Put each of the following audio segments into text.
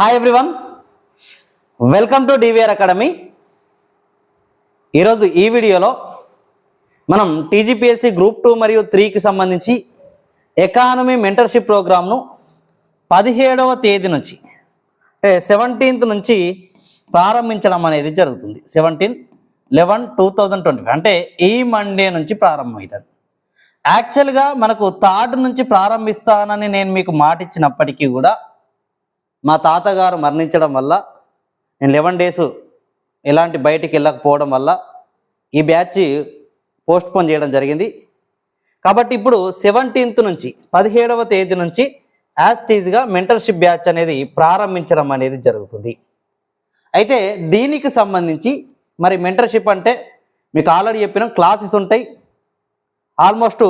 Hi everyone welcome to DVR academy ఈరోజు ఈ వీడియోలో మనం టీజీపీఎస్సీ గ్రూప్ టూ మరియు త్రీకి సంబంధించి ఎకానమీ మెంటర్షిప్ ప్రోగ్రామ్ను పదిహేడవ తేదీ నుంచి అంటే సెవెంటీన్త్ నుంచి ప్రారంభించడం అనేది జరుగుతుంది. Seventeen eleven two thousand twenty అంటే ఈ మండే నుంచి ప్రారంభమవుతుంది. యాక్చువల్గా మనకు థర్డ్ నుంచి ప్రారంభిస్తానని నేను మీకు మాట ఇచ్చినప్పటికీ కూడా మా తాతగారు మరణించడం వల్ల నేను లెవెన్ డేస్ ఎలాంటి బయటికి వెళ్ళకపోవడం వల్ల ఈ బ్యాచ్ పోస్ట్ పోన్ చేయడం జరిగింది. కాబట్టి ఇప్పుడు సెవెంటీన్త్ నుంచి పదిహేడవ తేదీ నుంచి యాజ్ టీజ్గా మెంటర్షిప్ బ్యాచ్ అనేది ప్రారంభించడం అనేది జరుగుతుంది. అయితే దీనికి సంబంధించి మరి మెంటర్షిప్ అంటే మీకు ఆల్రెడీ చెప్పిన క్లాసెస్ ఉంటాయి. Almost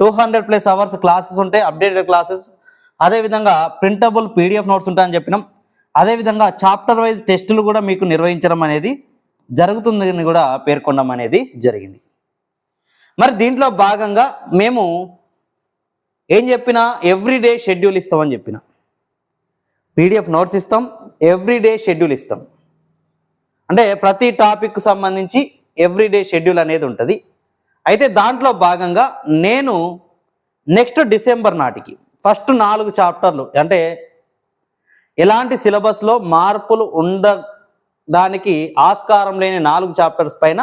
two hundred plus hours classes ఉంటాయి అప్డేటెడ్ క్లాసెస్. అదేవిధంగా ప్రింటబుల్ పీడిఎఫ్ నోట్స్ ఉంటాయని చెప్పినాం. అదేవిధంగా చాప్టర్ వైజ్ టెస్టులు కూడా మీకు నిర్వహించడం అనేది జరుగుతుందని కూడా పేర్కొనడం అనేది జరిగింది. మరి దీంట్లో భాగంగా మేము ఏం చెప్పినా ఎవ్రీడే షెడ్యూల్ ఇస్తామని చెప్పిన. పీడిఎఫ్ నోట్స్ ఇస్తాం ఎవ్రీడే షెడ్యూల్ ఇస్తాం. అంటే ప్రతి టాపిక్ సంబంధించి ఎవ్రీడే షెడ్యూల్ అనేది ఉంటుంది. అయితే దాంట్లో భాగంగా నేను నెక్స్ట్ డిసెంబర్ నాటికి ఫస్ట్ నాలుగు చాప్టర్లు అంటే ఎలాంటి సిలబస్లో మార్పులు ఉండడానికి ఆస్కారం లేని నాలుగు చాప్టర్స్ పైన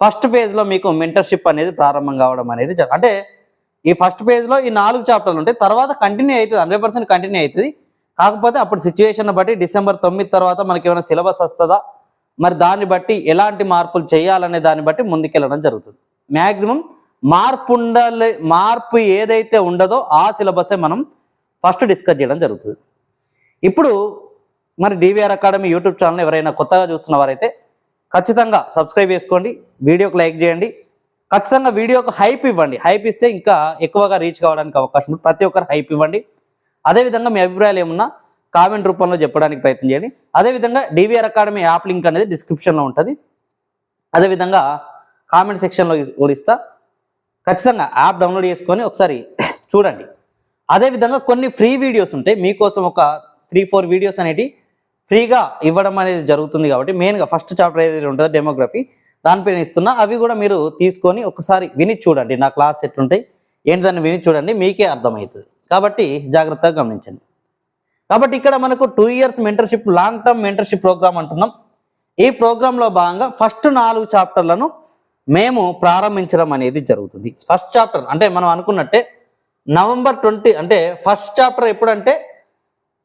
ఫస్ట్ ఫేజ్లో మీకు మెంటర్షిప్ అనేది ప్రారంభం కావడం అనేది అంటే ఈ ఫస్ట్ ఫేజ్లో ఈ నాలుగు చాప్టర్లు ఉంటాయి. తర్వాత కంటిన్యూ అవుతుంది హండ్రెడ్ పర్సెంట్ కంటిన్యూ అవుతుంది. కాకపోతే అప్పుడు సిచ్యువేషన్ బట్టి డిసెంబర్ తొమ్మిది తర్వాత మనకి ఏమైనా సిలబస్ వస్తుందా? మరి దాన్ని బట్టి ఎలాంటి మార్పులు చేయాలనే దాన్ని బట్టి ముందుకెళ్ళడం జరుగుతుంది. మ్యాక్సిమం మార్పు ఉండాలి మార్పు ఏదైతే ఉండదో ఆ సిలబసే మనం ఫస్ట్ డిస్కస్ చేయడం జరుగుతుంది. ఇప్పుడు మరి డివిఆర్ అకాడమీ యూట్యూబ్ ఛానల్ ఎవరైనా కొత్తగా చూస్తున్న వారైతే ఖచ్చితంగా సబ్స్క్రైబ్ చేసుకోండి వీడియోకి లైక్ చేయండి. ఖచ్చితంగా వీడియోకి హైప్ ఇవ్వండి. హైప్ ఇస్తే ఇంకా ఎక్కువగా రీచ్ కావడానికి అవకాశం ఉంది. ప్రతి ఒక్కరు హైప్ ఇవ్వండి. అదేవిధంగా మీ అభిప్రాయాలు ఏమున్నా కామెంట్ రూపంలో చెప్పడానికి ప్రయత్నం చేయండి. అదేవిధంగా డివిఆర్ అకాడమీ యాప్ లింక్ అనేది డిస్క్రిప్షన్లో ఉంటుంది. అదేవిధంగా కామెంట్ సెక్షన్లో కూడా ఇస్తా ఖచ్చితంగా యాప్ డౌన్లోడ్ చేసుకొని ఒకసారి చూడండి. అదేవిధంగా కొన్ని ఫ్రీ వీడియోస్ ఉంటాయి మీకోసం ఒక త్రీ ఫోర్ వీడియోస్ అనేటి ఫ్రీగా ఇవ్వడం అనేది జరుగుతుంది కాబట్టి మెయిన్గా ఫస్ట్ చాప్టర్ ఏదైతే ఉంటుందో డెమోగ్రఫీ దానిపైన ఇస్తున్నా. అవి కూడా మీరు తీసుకొని ఒకసారి విని చూడండి. నా క్లాస్ ఎట్లుంటాయి ఏంటిదని విని చూడండి. మీకే అర్థమవుతుంది. కాబట్టి జాగ్రత్తగా గమనించండి. కాబట్టి ఇక్కడ మనకు two years mentorship long term mentorship programme అంటున్నాం. ఈ ప్రోగ్రాంలో భాగంగా ఫస్ట్ నాలుగు చాప్టర్లను మేము ప్రారంభించడం అనేది జరుగుతుంది. ఫస్ట్ చాప్టర్ అంటే మనం అనుకున్నట్టే నవంబర్ ట్వంటీ అంటే ఫస్ట్ చాప్టర్ ఎప్పుడంటే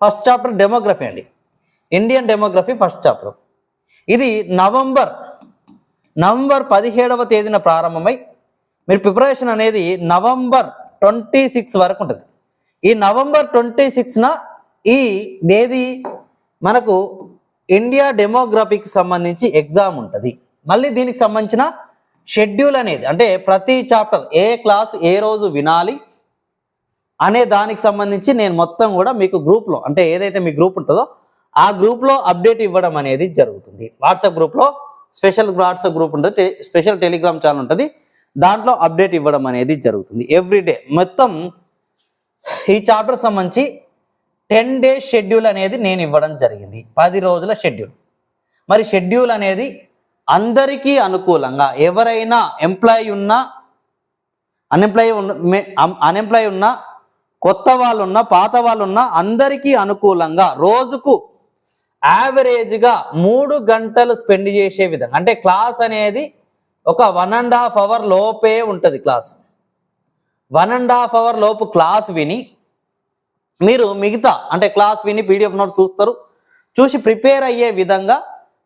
ఫస్ట్ చాప్టర్ డెమోగ్రఫీ అండి. ఇండియన్ డెమోగ్రఫీ ఫస్ట్ చాప్టర్ ఇది నవంబర్ నవంబర్ పదిహేడవ తేదీన ప్రారంభమై మీరు ప్రిపరేషన్ అనేది నవంబర్ ట్వంటీ సిక్స్ వరకు ఉంటుంది. ఈ నవంబర్ ట్వంటీ సిక్స్న ఈ ఏది మనకు ఇండియా డెమోగ్రఫీకి సంబంధించి ఎగ్జామ్ ఉంటుంది. మళ్ళీ దీనికి సంబంధించిన షెడ్యూల్ అనేది అంటే ప్రతి చాప్టర్ ఏ క్లాస్ ఏ రోజు వినాలి అనే దానికి సంబంధించి నేను మొత్తం కూడా మీకు గ్రూప్లో అంటే ఏదైతే మీ గ్రూప్ ఉంటుందో ఆ గ్రూప్లో అప్డేట్ ఇవ్వడం అనేది జరుగుతుంది. వాట్సాప్ గ్రూప్లో స్పెషల్ వాట్సాప్ గ్రూప్ ఉంటుంది టె- స్పెషల్ టెలిగ్రామ్ ఛానల్ ఉంటుంది. దాంట్లో అప్డేట్ ఇవ్వడం అనేది జరుగుతుంది ఎవ్రీడే మొత్తం ఈ చాప్టర్ సంబంధించి టెన్ డేస్ షెడ్యూల్ అనేది నేను ఇవ్వడం జరిగింది. పది రోజుల షెడ్యూల్. మరి షెడ్యూల్ అనేది అందరికీ అనుకూలంగా ఎవరైనా ఎంప్లాయీ ఉన్నా అన్ఎంప్లాయీ ఉన్న అన్ఎంప్లాయీ ఉన్నా కొత్త వాళ్ళు ఉన్నా పాత వాళ్ళు ఉన్నా అందరికీ అనుకూలంగా రోజుకు యావరేజ్గా మూడు గంటలు స్పెండ్ చేసే విధంగా. అంటే క్లాస్ అనేది ఒక వన్ అండ్ హాఫ్ అవర్ లోపే ఉంటుంది class one and half hour లోపు క్లాస్ విని మీరు మిగతా అంటే క్లాస్ విని పీడిఎఫ్ నోట్స్ చూస్తారు చూసి ప్రిపేర్ అయ్యే విధంగా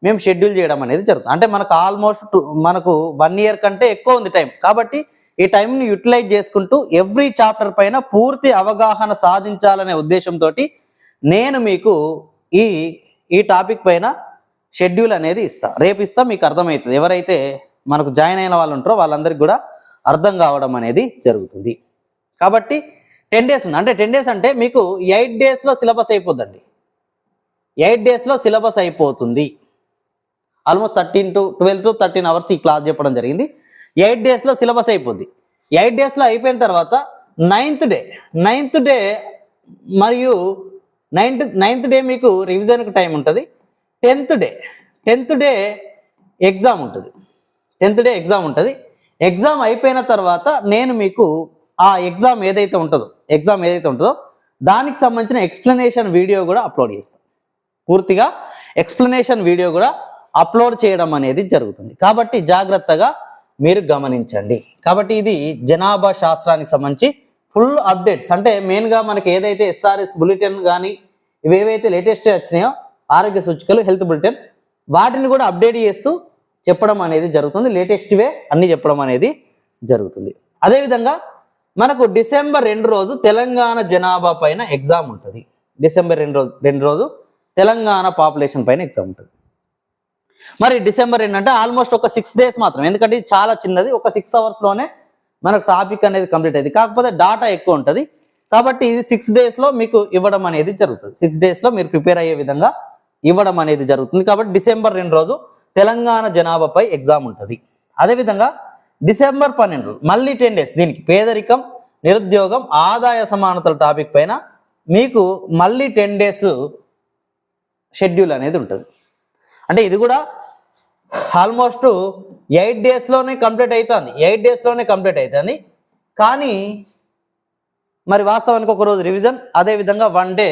మేము షెడ్యూల్ చేయడం అనేది జరుగుతుంది. అంటే మనకు ఆల్మోస్ట్ మనకు వన్ ఇయర్ కంటే ఎక్కువ ఉంది టైం కాబట్టి ఈ టైంని యూటిలైజ్ చేసుకుంటూ ఎవ్రీ చాప్టర్ పైన పూర్తి అవగాహన సాధించాలనే ఉద్దేశంతో నేను మీకు ఈ ఈ టాపిక్ పైన షెడ్యూల్ అనేది ఇస్తా. రేపు ఇస్తా మీకు అర్థమవుతుంది. ఎవరైతే మనకు జాయిన్ అయిన వాళ్ళు ఉంటారో వాళ్ళందరికీ కూడా అర్థం కావడం అనేది జరుగుతుంది. కాబట్టి టెన్ డేస్ ఉంది. అంటే టెన్ డేస్ అంటే మీకు ఎయిట్ డేస్లో సిలబస్ అయిపోద్దండి. ఎయిట్ డేస్లో సిలబస్ అయిపోతుంది. Almost thirteen to twelve to thirteen hours ఈ క్లాస్ చెప్పడం జరిగింది. ఎయిట్ డేస్లో సిలబస్ అయిపోద్ది. ఎయిట్ డేస్లో అయిపోయిన తర్వాత నైన్త్ డే నైన్త్ డే మరియు నైన్త్ నైన్త్ డే మీకు రివిజన్కి టైం ఉంటుంది. Tenth day tenth day exam ఉంటుంది. టెన్త్ డే ఎగ్జామ్ ఉంటుంది. ఎగ్జామ్ అయిపోయిన తర్వాత నేను మీకు ఆ ఎగ్జామ్ ఏదైతే ఉంటుందో ఎగ్జామ్ ఏదైతే ఉంటుందో దానికి సంబంధించిన ఎక్స్ప్లెనేషన్ వీడియో కూడా అప్లోడ్ చేస్తాను పూర్తిగా ఎక్స్ప్లెనేషన్ వీడియో కూడా అప్లోడ్ చేయడం అనేది జరుగుతుంది. కాబట్టి జాగ్రత్తగా మీరు గమనించండి. కాబట్టి ఇది జనాభా శాస్త్రానికి సంబంధించి ఫుల్ అప్డేట్స్. అంటే మెయిన్గా మనకి ఏదైతే ఎస్ఆర్ఎస్ బులెటిన్ కానీ ఇవేవైతే లేటెస్ట్ వచ్చినాయో ఆరోగ్య సూచికలు హెల్త్ బులెటిన్ వాటిని కూడా అప్డేట్ చేస్తూ చెప్పడం అనేది జరుగుతుంది. లేటెస్ట్వే అన్ని చెప్పడం అనేది జరుగుతుంది. అదేవిధంగా మనకు డిసెంబర్ రెండు రోజు తెలంగాణ జనాభా పైన ఎగ్జామ్ ఉంటుంది. డిసెంబర్ రెండు రోజు రెండు రోజు తెలంగాణ పాపులేషన్ పైన ఎగ్జామ్ ఉంటుంది. మరి డిసెంబర్ రెండు అంటే ఆల్మోస్ట్ ఒక సిక్స్ డేస్ మాత్రం ఎందుకంటే ఇది చాలా చిన్నది. ఒక సిక్స్ అవర్స్లోనే మనకు టాపిక్ అనేది కంప్లీట్ అయింది కాకపోతే డాటా ఎక్కువ ఉంటుంది. కాబట్టి ఇది సిక్స్ డేస్లో మీకు ఇవ్వడం అనేది జరుగుతుంది. సిక్స్ డేస్లో మీరు ప్రిపేర్ అయ్యే విధంగా ఇవ్వడం అనేది జరుగుతుంది. కాబట్టి డిసెంబర్ రెండు రోజు తెలంగాణ జనాభాపై ఎగ్జామ్ ఉంటుంది. అదేవిధంగా డిసెంబర్ పన్నెండు మళ్ళీ టెన్ డేస్ దీనికి పేదరికం నిరుద్యోగం ఆదాయ సమానతల టాపిక్ పైన మీకు మళ్ళీ టెన్ డేస్ షెడ్యూల్ అనేది ఉంటుంది. అంటే ఇది కూడా ఆల్మోస్ట్ ఎయిట్ డేస్లోనే కంప్లీట్ అవుతుంది ఎయిట్ డేస్లోనే కంప్లీట్ అవుతుంది కానీ మరి వాస్తవానికి ఒక రోజు రివిజన్ అదేవిధంగా వన్ డే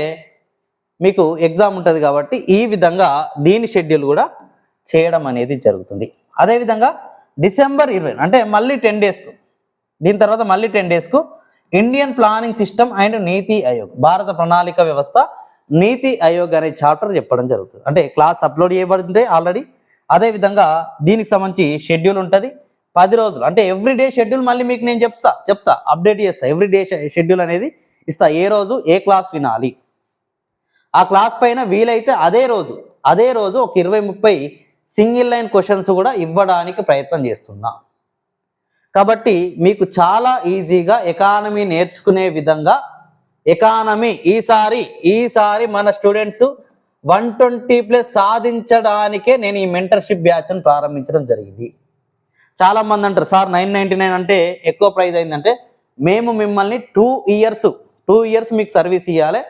మీకు ఎగ్జామ్ ఉంటుంది కాబట్టి ఈ విధంగా దీని షెడ్యూల్ కూడా చేయడం అనేది జరుగుతుంది. అదేవిధంగా డిసెంబర్ ఇరవై అంటే మళ్ళీ టెన్ డేస్కు దీని తర్వాత మళ్ళీ ten డేస్కు Indian planning system and NITI Aayog భారత ప్రణాళిక వ్యవస్థ నీతి ఆయోగ్ అనే చాప్టర్ చెప్పడం జరుగుతుంది. అంటే క్లాస్ అప్లోడ్ చేయబడుతుంటే ఆల్రెడీ. అదేవిధంగా దీనికి సంబంధించి షెడ్యూల్ ఉంటుంది. పది రోజులు. అంటే ఎవ్రీ డే షెడ్యూల్ మళ్ళీ మీకు నేను చెప్తా చెప్తా అప్డేట్ చేస్తా. ఎవ్రీ డే షెడ్యూల్ అనేది ఇస్తా. ఏ రోజు ఏ క్లాస్ వినాలి. ఆ క్లాస్ పైన వీలైతే అదే రోజు అదే రోజు ఒక ఇరవై ముప్పై సింగిల్ లైన్ క్వశ్చన్స్ కూడా ఇవ్వడానికి ప్రయత్నం చేస్తున్నా. కాబట్టి మీకు చాలా ఈజీగా ఎకానమీ నేర్చుకునే విధంగా ఎకానమీ ఈసారి ఈసారి మన స్టూడెంట్స్ వన్ ట్వంటీ ప్లస్ సాధించడానికే నేను ఈ మెంటర్షిప్ బ్యాచ్ను ప్రారంభించడం జరిగింది. చాలామంది అంటారు సార్ నైన్ నైన్టీ నైన్ అంటే ఎక్కువ ప్రైజ్ అయిందంటే మేము మిమ్మల్ని టూ ఇయర్స్ టూ ఇయర్స్ మీకు సర్వీస్ ఇవ్వాలి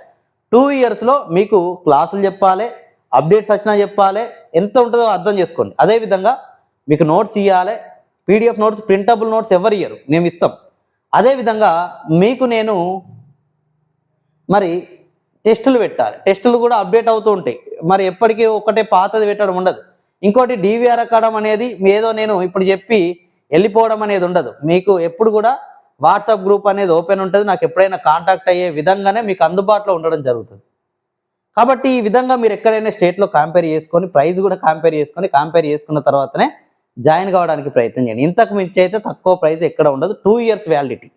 టూ ఇయర్స్లో మీకు క్లాసులు చెప్పాలి అప్డేట్స్ వచ్చినా చెప్పాలి ఎంత ఉంటుందో అర్థం చేసుకోండి. అదేవిధంగా మీకు నోట్స్ ఇవ్వాలి పీడిఎఫ్ నోట్స్ ప్రింటబుల్ నోట్స్ ఎవరు ఇయ్యరు? మేము ఇస్తాం. అదేవిధంగా మీకు నేను మరి టెస్టులు పెట్టాలి. టెస్టులు కూడా అప్డేట్ అవుతూ ఉంటాయి. మరి ఎప్పటికీ ఒకటే పాతది పెట్టడం ఉండదు. ఇంకోటి డివిఆర్ ఎక్కడం అనేది ఏదో నేను ఇప్పుడు చెప్పి వెళ్ళిపోవడం అనేది ఉండదు. మీకు ఎప్పుడు కూడా వాట్సాప్ గ్రూప్ అనేది ఓపెన్ ఉంటుంది. నాకు ఎప్పుడైనా కాంటాక్ట్ అయ్యే విధంగానే మీకు అందుబాటులో ఉండడం జరుగుతుంది. కాబట్టి ఈ విధంగా మీరు ఎక్కడైనా స్టేట్లో కంపేర్ చేసుకొని ప్రైస్ కూడా కంపేర్ చేసుకొని కంపేర్ చేసుకున్న తర్వాతనే జాయిన్ కావడానికి ప్రయత్నం చేయండి. ఇంతకు మించి అయితే తక్కువ ప్రైస్ ఎక్కడ ఉండదు. టూ ఇయర్స్ వ్యాలిడిటీ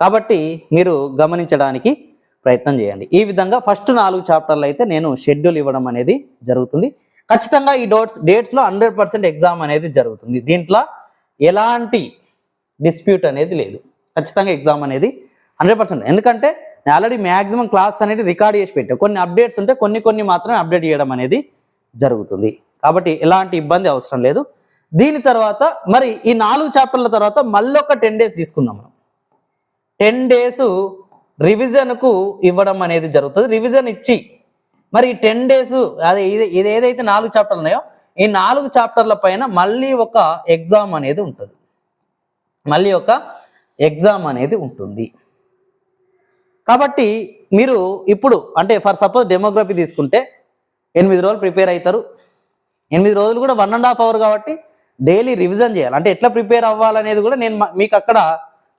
కాబట్టి మీరు గమనించడానికి ప్రయత్నం చేయండి. ఈ విధంగా ఫస్ట్ నాలుగు చాప్టర్లు అయితే నేను షెడ్యూల్ ఇవ్వడం అనేది జరుగుతుంది. ఖచ్చితంగా ఈ డోట్స్ డేట్స్లో హండ్రెడ్ పర్సెంట్ ఎగ్జామ్ అనేది జరుగుతుంది. దీంట్లో ఎలాంటి డిస్ప్యూట్ అనేది లేదు. ఖచ్చితంగా ఎగ్జామ్ అనేది హండ్రెడ్ పర్సెంట్. ఎందుకంటే నేను ఆల్రెడీ మ్యాక్సిమం క్లాస్ అనేది రికార్డ్ చేసి పెట్టాను కొన్ని అప్డేట్స్ ఉంటే కొన్ని కొన్ని మాత్రమే అప్డేట్ చేయడం అనేది జరుగుతుంది. కాబట్టి ఎలాంటి ఇబ్బంది అవసరం లేదు. దీని తర్వాత మరి ఈ నాలుగు చాప్టర్ల తర్వాత మళ్ళీ ఒక టెన్ డేస్ తీసుకుందాం మనం. టెన్ డేస్ రివిజన్కు ఇవ్వడం అనేది జరుగుతుంది. రివిజన్ ఇచ్చి మరి టెన్ డేస్ అదే ఇది ఇది ఏదైతే నాలుగు చాప్టర్లు ఉన్నాయో ఈ నాలుగు చాప్టర్ల పైన మళ్ళీ ఒక ఎగ్జామ్ అనేది ఉంటుంది. మళ్ళీ ఒక ఎగ్జామ్ అనేది ఉంటుంది. కాబట్టి మీరు ఇప్పుడు అంటే ఫర్ సపోజ్ డెమోగ్రఫీ తీసుకుంటే ఎనిమిది రోజులు ప్రిపేర్ అవుతారు ఎనిమిది రోజులు కూడా వన్ అండ్ హాఫ్ అవర్ కాబట్టి డైలీ రివిజన్ చేయాలి. అంటే ఎట్లా ప్రిపేర్ అవ్వాలనేది కూడా నేను మీకు అక్కడ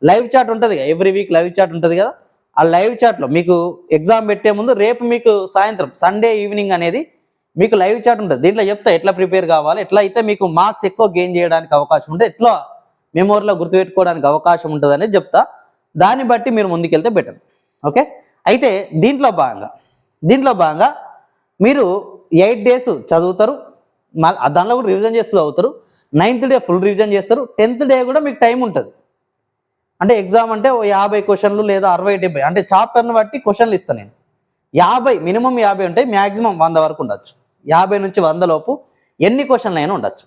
లైవ్ చాట్ ఉంటుంది కదా ఎవ్రీ వీక్ లైవ్ చాట్ ఉంటుంది కదా. ఆ లైవ్ చాట్లో మీకు ఎగ్జామ్ పెట్టే ముందు రేపు మీకు సాయంత్రం సండే ఈవినింగ్ అనేది మీకు లైవ్ చాట్ ఉంటుంది. దీంట్లో చెప్తా ఎట్లా ప్రిపేర్ కావాలి ఎట్లా అయితే మీకు మార్క్స్ ఎక్కువ గెయిన్ చేయడానికి అవకాశం ఉంటుంది ఎట్లా మెమోరీలో గుర్తుపెట్టుకోవడానికి అవకాశం ఉంటుంది అనేది చెప్తా. దాన్ని బట్టి మీరు ముందుకెళ్తే బెటర్ ఓకే అయితే దీంట్లో భాగంగా దీంట్లో భాగంగా మీరు ఎయిట్ డేస్ చదువుతారు మళ్ళీ దానిలో కూడా రివిజన్ చేస్తూ చదువుతారు. నైన్త్ డే ఫుల్ రివిజన్ చేస్తారు. టెన్త్ డే కూడా మీకు టైం ఉంటుంది. అంటే ఎగ్జామ్ అంటే ఓ యాభై క్వశ్చన్లు లేదా అరవై డెబ్బై. అంటే చాప్టర్ని బట్టి క్వశ్చన్లు ఇస్తాను నేను. యాభై మినిమం యాభై ఉంటాయి మ్యాక్సిమం వంద వరకు ఉండొచ్చు. యాభై నుంచి వంద లోపు ఎన్ని క్వశ్చన్లు అయినా ఉండొచ్చు.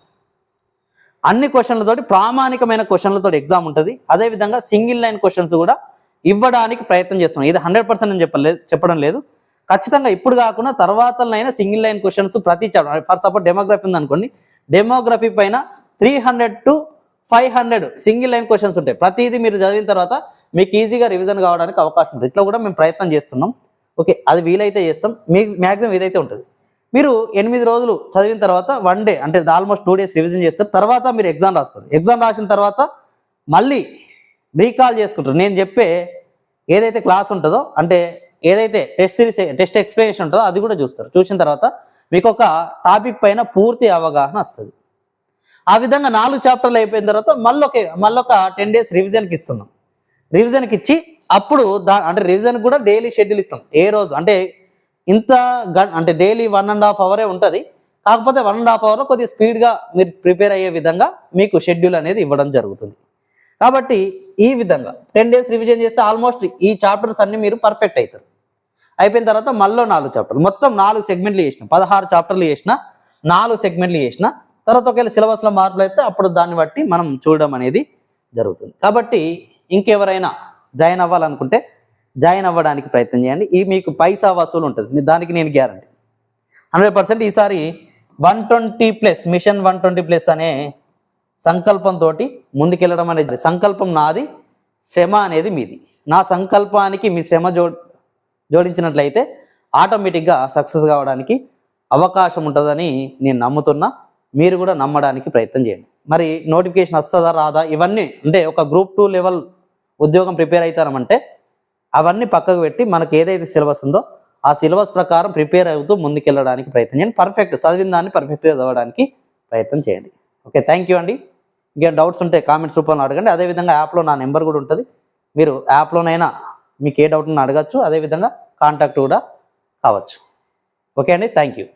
అన్ని క్వశ్చన్లతోటి ప్రామాణికమైన క్వశ్చన్లతో ఎగ్జామ్ ఉంటుంది. అదేవిధంగా సింగిల్ లైన్ క్వశ్చన్స్ కూడా ఇవ్వడానికి ప్రయత్నం చేస్తున్నాం. ఇది హండ్రెడ్ పర్సెంట్ నేను చెప్పలేదు చెప్పడం లేదు. ఖచ్చితంగా ఇప్పుడు కాకుండా తర్వాతలైనా సింగిల్ లైన్ క్వశ్చన్స్ ప్రతి ఫర్ సపోజ్ డెమోగ్రఫీ ఉంది అనుకోండి డెమోగ్రఫీ పైన three hundred to five hundred single line questions ఉంటాయి. ప్రతిదీ మీరు చదివిన తర్వాత మీకు ఈజీగా రివిజన్ కావడానికి అవకాశం ఉంది. ఇట్లా కూడా మేము ప్రయత్నం చేస్తున్నాం. ఓకే అది వీలైతే చేస్తాం. మీ మ్యాక్సిమం ఇదైతే ఉంటుంది. మీరు ఎనిమిది రోజులు చదివిన తర్వాత వన్ డే అంటే ఆల్మోస్ట్ టూ డేస్ రివిజన్ చేస్తారు. తర్వాత మీరు ఎగ్జామ్ రాస్తారు. ఎగ్జామ్ రాసిన తర్వాత మళ్ళీ రీకాల్ చేసుకుంటారు. నేను చెప్పే ఏదైతే క్లాస్ ఉంటుందో అంటే ఏదైతే టెస్ట్ సిరీస్ టెస్ట్ ఎక్స్ప్లెనేషన్ ఉంటుందో అది కూడా చూస్తారు. చూసిన తర్వాత మీకు ఒక టాపిక్ పైన పూర్తి అవగాహన వస్తుంది. ఆ విధంగా నాలుగు చాప్టర్లు అయిపోయిన తర్వాత మళ్ళీ ఒక మళ్ళీ ఒక టెన్ డేస్ రివిజన్కి ఇస్తున్నాం రివిజన్కి ఇచ్చి అప్పుడు దా అంటే రివిజన్ కూడా డైలీ షెడ్యూల్ ఇస్తాం. ఏ రోజు అంటే ఇంత అంటే డైలీ వన్ అండ్ హాఫ్ అవరే ఉంటుంది. కాకపోతే వన్ అండ్ హాఫ్ అవర్లో కొద్దిగా స్పీడ్గా మీరు ప్రిపేర్ అయ్యే విధంగా మీకు షెడ్యూల్ అనేది ఇవ్వడం జరుగుతుంది. కాబట్టి ఈ విధంగా టెన్ డేస్ రివిజన్ చేస్తే ఆల్మోస్ట్ ఈ చాప్టర్స్ అన్ని మీరు పర్ఫెక్ట్ అవుతారు అయిపోయిన తర్వాత మళ్ళీ నాలుగు చాప్టర్లు. మొత్తం నాలుగు సెగ్మెంట్లు చేసిన. పదహారు చాప్టర్లు చేసిన నాలుగు సెగ్మెంట్లు చేసిన తర్వాత ఒకవేళ సిలబస్లో మార్పులు అయితే అప్పుడు దాన్ని బట్టి మనం చూడడం అనేది జరుగుతుంది. కాబట్టి ఇంకెవరైనా జాయిన్ అవ్వాలనుకుంటే జాయిన్ అవ్వడానికి ప్రయత్నం చేయండి. ఈ మీకు పైసా వసూలు ఉంటుంది. మీ దానికి నేను గ్యారంటీ. హండ్రెడ్ పర్సెంట్ ఈసారి one twenty plus mission one twenty plus అనే సంకల్పంతో ముందుకెళ్ళడం అనేది సంకల్పం నాది శ్రమ అనేది మీది. నా సంకల్పానికి మీ శ్రమ జో జోడించినట్లయితే ఆటోమేటిక్గా సక్సెస్ కావడానికి అవకాశం ఉంటుందని నేను నమ్ముతున్నా. మీరు కూడా నమ్మడానికి ప్రయత్నం చేయండి. మరి నోటిఫికేషన్ వస్తుందా రాదా? ఇవన్నీ అంటే ఒక గ్రూప్ టూ లెవెల్ ఉద్యోగం ప్రిపేర్ అవుతారమంటే అవన్నీ పక్కకు పెట్టి మనకు ఏదైతే సిలబస్ ఉందో ఆ సిలబస్ ప్రకారం ప్రిపేర్ అవుతూ ముందుకెళ్ళడానికి ప్రయత్నం చేయండి. పర్ఫెక్ట్ చదివిన దాన్ని పర్ఫెక్ట్గా చదవడానికి ప్రయత్నం చేయండి. ఓకే థ్యాంక్ యూ అండి. ఇంకేం డౌట్స్ ఉంటే కామెంట్స్ రూపంలో అడగండి. అదేవిధంగా యాప్లో నా నెంబర్ కూడా ఉంటుంది. మీరు యాప్లోనైనా మీకు ఏ డౌట్ ఉన్నా అడగచ్చు. అదేవిధంగా కాంటాక్ట్ కూడా కావచ్చు. ఓకే అండి థ్యాంక్ యూ.